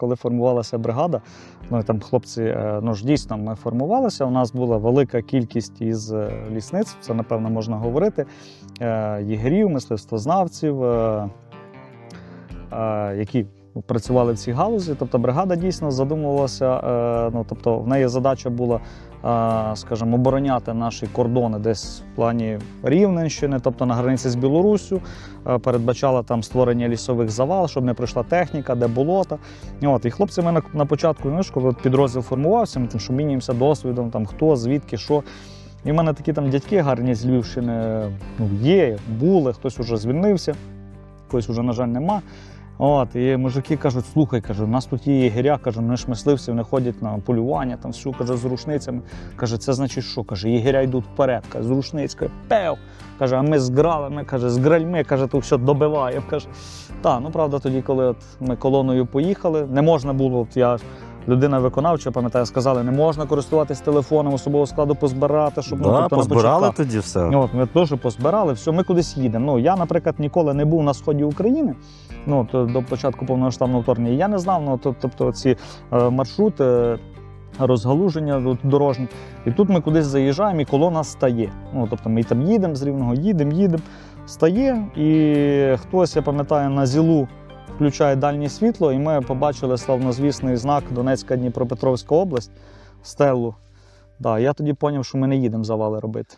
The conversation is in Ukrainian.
Коли формувалася бригада, ну там хлопці, е, ну ж дійсно ми формувалися. У нас була велика кількість із е, лісниць, це напевно можна говорити. е, Єгерів, мисливствознавців, які працювали в цій галузі. Тобто бригада дійсно задумувалася. е, Ну тобто, в неї задача була, е, скажімо, обороняти наші кордони десь в плані Рівненщини, тобто на границі з Білоруссю. Е, Передбачала там створення лісових завал, щоб не прийшла техніка, де болота. От, і хлопці ми на, початку, знаєш, коли підрозділ формувався, ми там що мінімося досвідом, там хто, звідки, що. І в мене такі там дядьки гарні з Львівщини ну, є, були, хтось вже звільнився, когось вже, на жаль, нема. От, і мужики кажуть, слухай, кажу, у нас тут є єгеря, кажу, вони ж мисливці, вони ходять на полювання, там всю, каже, з рушницями. Каже, це значить що? Каже, єгеря йдуть вперед, каже, з рушницькою, пев. Каже, а ми з гралами, каже, з гральми, каже, тут все добиваємо. Каже, та, ну правда, тоді, коли от ми колоною поїхали, не можна було, от я людина виконавча, пам'ятаю, сказали, не можна користуватись телефоном особового складу позбирати, щоб ну, да, тобто, на позбирали тоді все. От, ми теж позбирали, все, ми кудись їдемо. Ну, я, наприклад, ніколи не був на сході України. Ну, то до початку повномасштабного вторгнення. Я не знав, ну, то- тобто ці е, маршрути, розгалуження дорожні. І тут ми кудись заїжджаємо, і колона стає. Ну, тобто ми там їдемо з рівного, їдемо, їдемо, стає, і хтось, я пам'ятаю, на зілу включає дальнє світло, і ми побачили славнозвісний знак Донецька Дніпропетровська область, стелу. Да, я тоді зрозумів, що ми не їдемо завали робити.